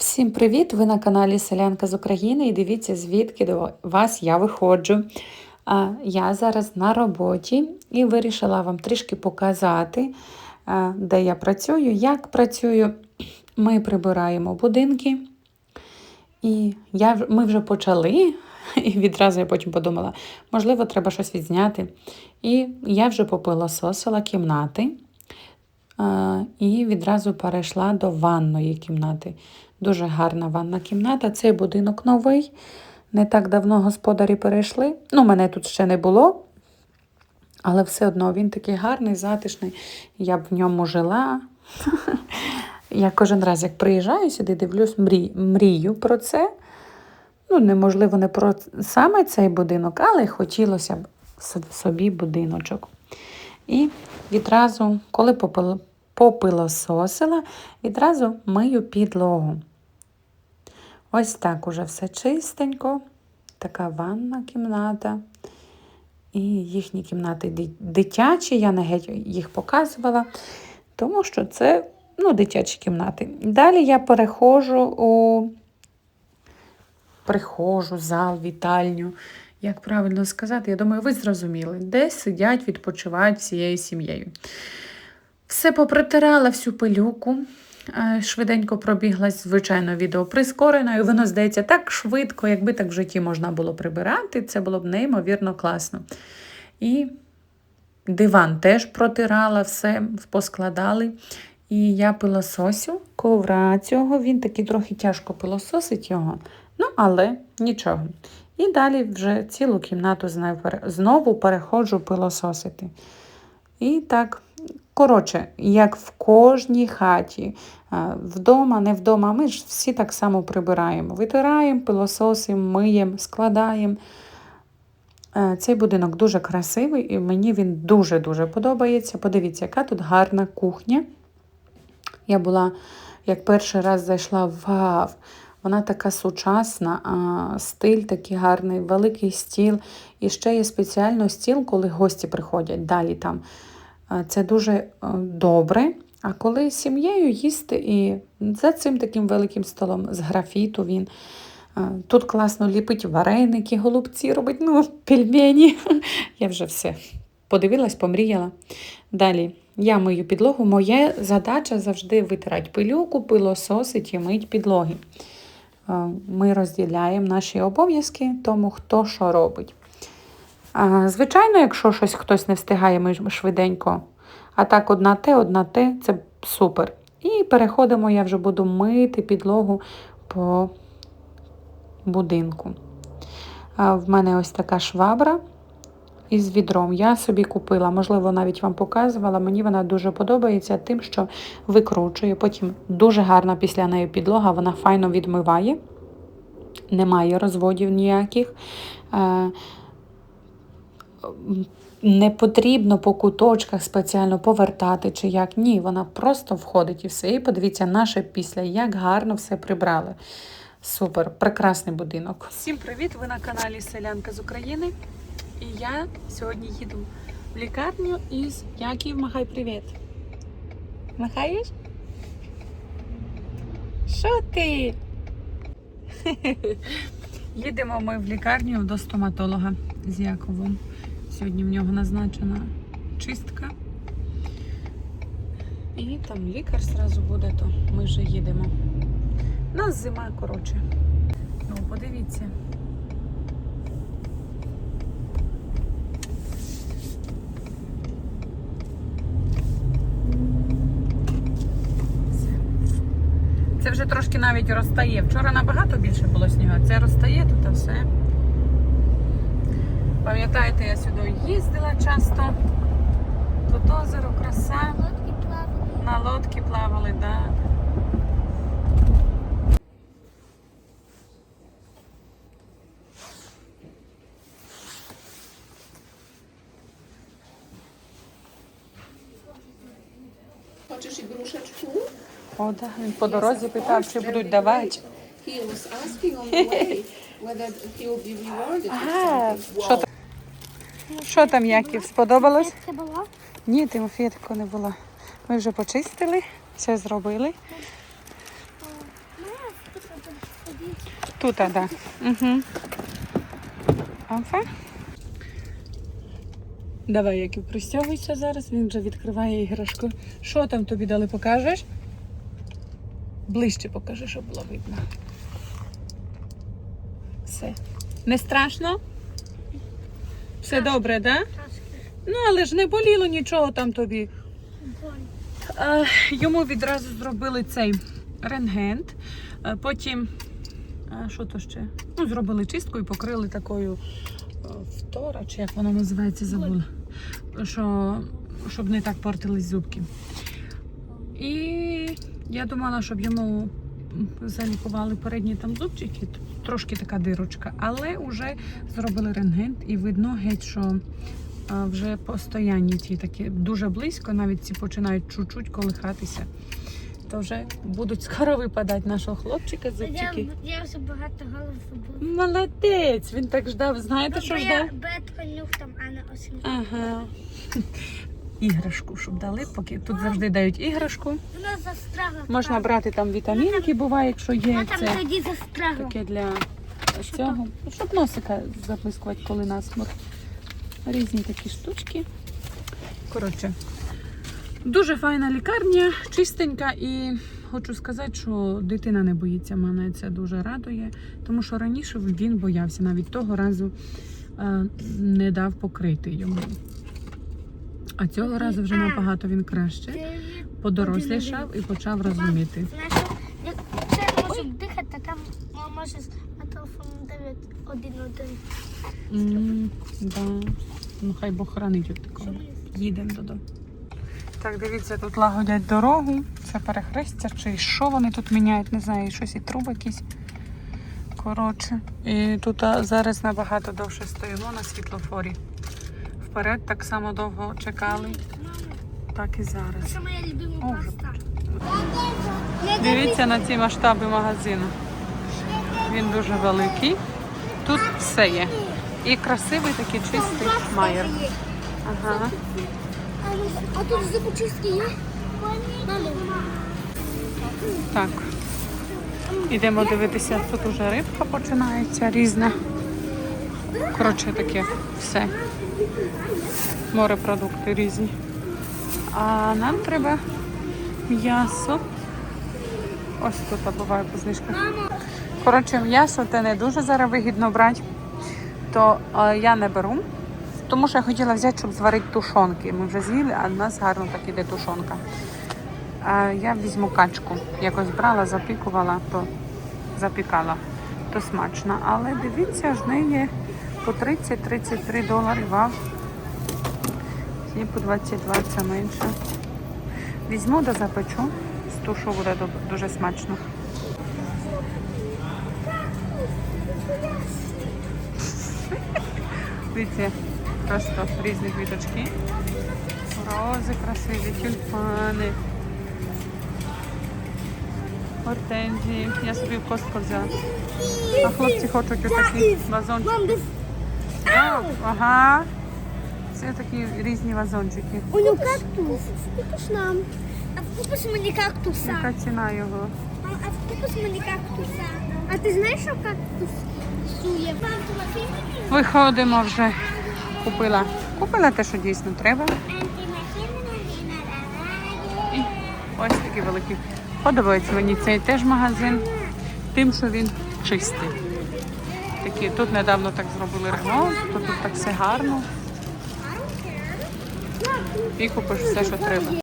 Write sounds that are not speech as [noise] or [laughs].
Всім привіт! Ви на каналі Селянка з України і дивіться, звідки до вас я виходжу. Я зараз на роботі і вирішила вам трішки показати, де я працюю, як працюю. Ми прибираємо будинки. І я, ми вже почали, [laughs] і відразу я потім подумала, можливо, треба щось відзняти. І я вже попилососила кімнати. І відразу перейшла до ванної кімнати. Дуже гарна ванна кімната. Цей будинок новий. Не так давно господарі перейшли. Ну, мене тут ще не було. Але все одно він такий гарний, затишний. Я б в ньому жила. [laughs] Я кожен раз, як приїжджаю сюди, дивлюсь, мрію про це. Ну, неможливо, не про саме цей будинок, але хотілося б собі будиночок. І відразу, коли попил- попилососила, відразу мию підлогу. Ось так уже все чистенько, така ванна кімната. І їхні кімнати дитячі, я не геть їх показувала, тому що це ну, дитячі кімнати. Далі я переходжу у прихожу, зал, вітальню. Як правильно сказати, я думаю, ви зрозуміли, де сидять, відпочивають всією сім'єю. Все попритирала всю пилюку. Е, Швиденько пробіглась, звичайно, відео прискорено, і воно здається так швидко, якби так в житті можна було прибирати, це було б неймовірно класно. І диван теж протирала, все поскладали. І я пилососю ковра цього, він такий трохи тяжко пилососить його, ну але нічого. І далі вже цілу кімнату знову переходжу пилососити. І так, коротше, як в кожній хаті, вдома, не вдома, ми ж всі так само прибираємо. Витираємо, пилососимо, миємо, складаємо. Е, Цей будинок дуже красивий і мені він дуже-дуже подобається. Подивіться, яка тут гарна кухня. Я була, як перший раз зайшла, вау! Вона така сучасна, стиль такий гарний, великий стіл. І ще є спеціально стіл, коли гості приходять далі там. Це дуже е, добре. А коли з сім'єю їсти і за цим таким великим столом з графіту він. е, Тут класно ліпить вареники, голубці робить, ну, пельмені. [laughs] Я вже все подивилась, помріяла. Далі я мию підлогу. Моя задача завжди витирати пилюку, пилососить і мить підлоги. Е, Ми розділяємо наші обов'язки, тому хто що робить. Звичайно, якщо щось хтось не встигає, ми швиденько. А так, одна те, одна те, це супер. І переходимо, я вже буду мити підлогу по будинку. В мене ось така швабра із відром. Я собі купила, можливо, навіть вам показувала. Мені вона дуже подобається тим, що викручує. Потім дуже гарна після неї підлога, вона файно відмиває, немає розводів ніяких. Не потрібно по куточках спеціально повертати чи як. Ні, вона просто входить і все. І подивіться, наше після, як гарно все прибрали. Супер, прекрасний будинок. Всім привіт! Ви на каналі Селянка з України. І я сьогодні їду в лікарню із Яків Махай привіт. Махаєш? Що ти? [laughs] Їдемо ми в лікарню до стоматолога з Яковом. Сьогодні в нього назначена чистка. І там лікар зразу буде, то ми вже їдемо. У нас зима, коротше. Ну, подивіться. Це вже трошки навіть розтає. Вчора набагато більше було снігу, це розтає тут а все. Пам'ятаєте, я сюди їздила часто. Тут озеро, краса. Лодки плавали. На лодці плавали, да. Хочеш ігрушечку? О, да. Він по дорозі питав, чи будуть давати. He was asking on the way whether he will be rewarded Ага, що? Що там, Яків, сподобалось? Це було? Ні, Тимофія такого не було. Ми вже почистили, все зробили. Тут, а, да. Угу. Офа. Давай, Яків, пристягуйся зараз, він вже відкриває іграшку. Що там тобі дали, покажеш? Ближче покажи, щоб було видно. Все. Не страшно? Все добре? Да? Ну, але ж не боліло нічого там тобі. Е, Йому відразу зробили цей рентген. Е, Потім, е, що то ще? Ну, зробили чистку і покрили такою втора, чи як вона називається, забула. Що, щоб не так портились зубки. І я думала, щоб йому залікували передні там зубчики, трошки така дирочка, але вже зробили рентген і видно геть, що вже постоянні ті такі дуже близько, навіть ці починають чуть-чуть колихатися. То вже будуть скоро випадати нашого хлопчика зубчики. я вже багато голосу був. Молодець! Він так ждав. Знаєте, що Бо я ждав? бетко нюхтам, а не осінь. Ага. Іграшку, щоб дали, поки тут завжди дають іграшку. Можна брати там вітамінки, буває, якщо є це таке для цього. Щоб носика заплискувати, коли насмор. Різні такі штучки. Коротше, дуже файна лікарня, чистенька і хочу сказати, що дитина не боїться мене. Це дуже радує, тому що раніше він боявся навіть того разу е, не дав покрити йому. А цього разу вже набагато він краще подорослішав і почав розуміти. я можу дихати, там може на телефон 911. М, да. Ну хай Бог хранить від такого. Їдемо додому. Так, дивіться, тут лагодять дорогу. Це перехрестя, чи що вони тут міняють, не знаю, щось і труби якісь. Коротше. І тут зараз набагато довше стоїмо на світлофорі. Вперед так само довго чекали, так і зараз. О. Дивіться на ці масштаби магазину. Він дуже великий. Тут все є. І красивий такий чистий майер. Ага. А тут зубочистки є? Так. Ідемо дивитися, тут уже рибка починається різна. Коротше, таке все. Морепродукти різні. А нам треба м'ясо. Ось тут буває по знижках. Коротше, м'ясо те не дуже зараз вигідно брати, то е, я не беру. Тому що я хотіла взяти, щоб зварити тушонки. Ми вже з'їли, а в нас гарно так іде тушонка. А я візьму качку. Якось брала, запікувала, то запікала, то смачно. Але дивіться, ж не є по 30-33 долари вав. І по 22 це менше. Візьму да запечу. З тушу буде дуже смачно. Дивіться, просто різні квіточки. Рози красиві, тюльпани. Гортензії. Я собі в костку взяла. А хлопці хочуть отакі вазончики. А, Ага. Це такі різні вазончики. у нього кактус. Купиш нам. А купиш мені кактуса. Яка ціна його? А купиш мені кактуса. А ти знаєш, що кактус сує? Виходимо вже. Купила. Купила те, що дійсно треба. І ось такі великі. Подобається мені цей теж магазин, тим, що він чистий. Такі, тут недавно так зробили ремонт, то тут так все гарно. І купиш все, що треба.